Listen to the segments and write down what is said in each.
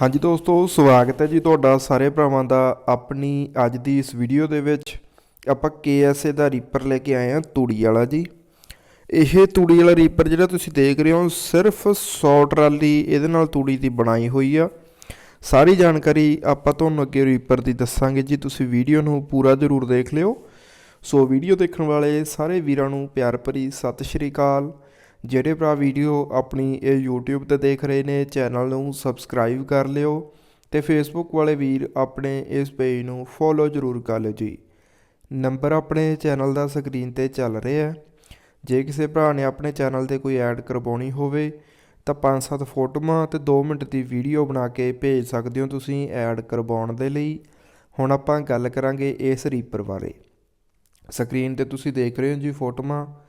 ਹਾਂਜੀ ਦੋਸਤੋ, ਸਵਾਗਤ ਹੈ ਜੀ ਤੁਹਾਡਾ ਸਾਰੇ ਭਰਾਵਾਂ ਦਾ ਆਪਣੀ ਅੱਜ ਦੀ ਇਸ ਵੀਡੀਓ ਦੇ ਵਿੱਚ। ਆਪਾਂ KSA ਦਾ ਰੀਪਰ ਲੈ ਕੇ ਆਏ ਹਾਂ, ਤੂੜੀ ਵਾਲਾ ਜੀ। ਇਹ ਤੂੜੀ ਵਾਲਾ ਰੀਪਰ ਜਿਹੜਾ ਤੁਸੀਂ ਦੇਖ ਰਹੇ ਹੋ, ਸਿਰਫ 100 ਟਰਾਲੀ ਇਹਦੇ ਨਾਲ ਤੂੜੀ ਦੀ ਬਣਾਈ ਹੋਈ ਆ। ਸਾਰੀ ਜਾਣਕਾਰੀ ਆਪਾਂ ਤੁਹਾਨੂੰ ਅੱਗੇ ਰੀਪਰ ਦੀ ਦੱਸਾਂਗੇ ਜੀ। ਤੁਸੀਂ ਵੀਡੀਓ ਨੂੰ ਪੂਰਾ ਜ਼ਰੂਰ ਦੇਖ ਲਿਓ। ਸੋ ਵੀਡੀਓ ਦੇਖਣ ਵਾਲੇ ਸਾਰੇ ਵੀਰਾਂ ਨੂੰ ਪਿਆਰ ਭਰੀ ਸਤਿ ਸ਼੍ਰੀ ਅਕਾਲ। ਜਿਹੜੇ ਭਰਾ ਵੀਡੀਓ ਆਪਣੀ ਇਹ YouTube ਤੇ ਦੇਖ ਰਹੇ ਨੇ, ਚੈਨਲ ਨੂੰ ਸਬਸਕ੍ਰਾਈਬ ਕਰ ਲਿਓ ਤੇ Facebook ਵਾਲੇ ਵੀਰ ਆਪਣੇ ਇਸ ਪੇਜ ਨੂੰ ਫੋਲੋ ਜ਼ਰੂਰ ਕਰ ਲਿਓ ਜੀ। ਨੰਬਰ ਆਪਣੇ ਚੈਨਲ ਦਾ ਸਕਰੀਨ ਤੇ ਚੱਲ ਰਿਹਾ ਹੈ ਜੇ ਕਿਸੇ ਭਰਾ ਨੇ ਆਪਣੇ ਚੈਨਲ ਤੇ ਕੋਈ ਐਡ ਕਰਵਾਉਣੀ ਹੋਵੇ, ਤਾਂ 5-7 ਫੋਟੋਆਂ ਤੇ 2 ਮਿੰਟ ਦੀ ਵੀਡੀਓ ਬਣਾ ਕੇ ਭੇਜ ਸਕਦੇ ਹੋ ਤੁਸੀਂ ਐਡ ਕਰਵਾਉਣ ਦੇ ਲਈ। ਹੁਣ ਆਪਾਂ ਗੱਲ ਕਰਾਂਗੇ ਇਸ ਰੀਪਰ ਬਾਰੇ। ਸਕਰੀਨ ਤੇ ਤੁਸੀਂ ਦੇਖ ਰਹੇ ਹੋ ਜੀ ਫੋਟੋਆਂ।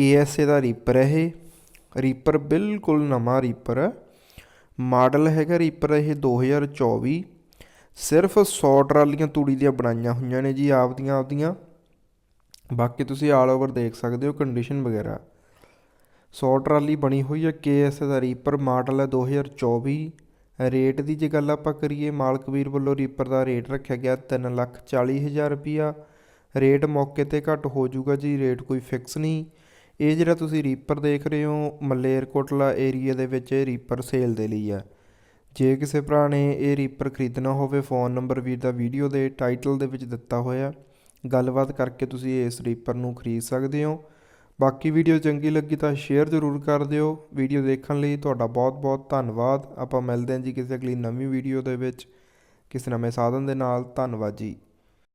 KSA ਦਾ ਰੀਪਰ ਹੈ ਇਹ। ਰੀਪਰ ਬਿਲਕੁਲ ਨਵਾਂ ਰੀਪਰ ਹੈ। ਮਾਡਲ ਹੈਗਾ ਰੀਪਰ ਇਹ 2024 ਸਿਰਫ 100 ਟਰਾਲੀਆਂ ਤੂੜੀ ਦੀਆਂ ਬਣਾਈਆਂ ਹੋਈਆਂ ਨੇ ਜੀ ਆਪਦੀਆਂ ਆਪਦੀਆਂ। ਬਾਕੀ ਤੁਸੀਂ ਆਲ ਓਵਰ ਦੇਖ ਸਕਦੇ ਹੋ ਕੰਡੀਸ਼ਨ ਵਗੈਰਾ। 100 ਟਰਾਲੀ ਬਣੀ ਹੋਈ ਹੈ KSA ਦਾ ਰੀਪਰ ਮਾਡਲ ਹੈ 2024 ਰੇਟ ਦੀ ਜੇ ਗੱਲ ਆਪਾਂ ਕਰੀਏ, ਮਾਲਕ ਵੀਰ ਵੱਲੋਂ ਰੀਪਰ ਦਾ ਰੇਟ ਰੱਖਿਆ ਗਿਆ 340000 ਰੁਪਿਆ ਰੇਟ ਮੌਕੇ ਤੇ ਘੱਟ ਹੋ ਜਾਊਗਾ ਜੀ ਰੇਟ ਕੋਈ ਫਿਕਸ ਨਹੀਂ। ਇਹ ਜਿਹੜਾ ਤੁਸੀਂ ਰੀਪਰ ਦੇਖ ਰਹੇ ਹੋ ਮਲੇਰਕੋਟਲਾ ਏਰੀਆ ਦੇ ਵਿੱਚ ਇਹ ਰੀਪਰ ਸੇਲ ਦੇ ਲਈ ਆ। ਜੇ ਕਿਸੇ ਭਰਾ ਨੇ ਇਹ ਰੀਪਰ ਖਰੀਦਣਾ ਹੋਵੇ ਫੋਨ ਨੰਬਰ ਵੀਰ ਦਾ ਵੀਡੀਓ ਦੇ ਟਾਈਟਲ ਦੇ ਵਿੱਚ ਦਿੱਤਾ ਹੋਇਆ। ਗੱਲਬਾਤ ਕਰਕੇ ਤੁਸੀਂ ਇਸ ਰੀਪਰ ਨੂੰ ਖਰੀਦ ਸਕਦੇ ਹੋ। ਬਾਕੀ ਵੀਡੀਓ ਚੰਗੀ ਲੱਗੀ ਤਾਂ ਸ਼ੇਅਰ ਜ਼ਰੂਰ ਕਰ ਦਿਓ। ਵੀਡੀਓ ਦੇਖਣ ਲਈ ਤੁਹਾਡਾ ਬਹੁਤ ਬਹੁਤ ਧੰਨਵਾਦ। ਆਪਾਂ ਮਿਲਦੇ ਹਾਂ ਜੀ ਕਿਸੇ ਅਗਲੀ ਨਵੀਂ ਵੀਡੀਓ ਦੇ ਵਿੱਚ। ਕਿਸੇ ਨਵੇਂ ਸਾਧਨ ਦੇ ਨਾਲ। ਧੰਨਵਾਦ ਜੀ।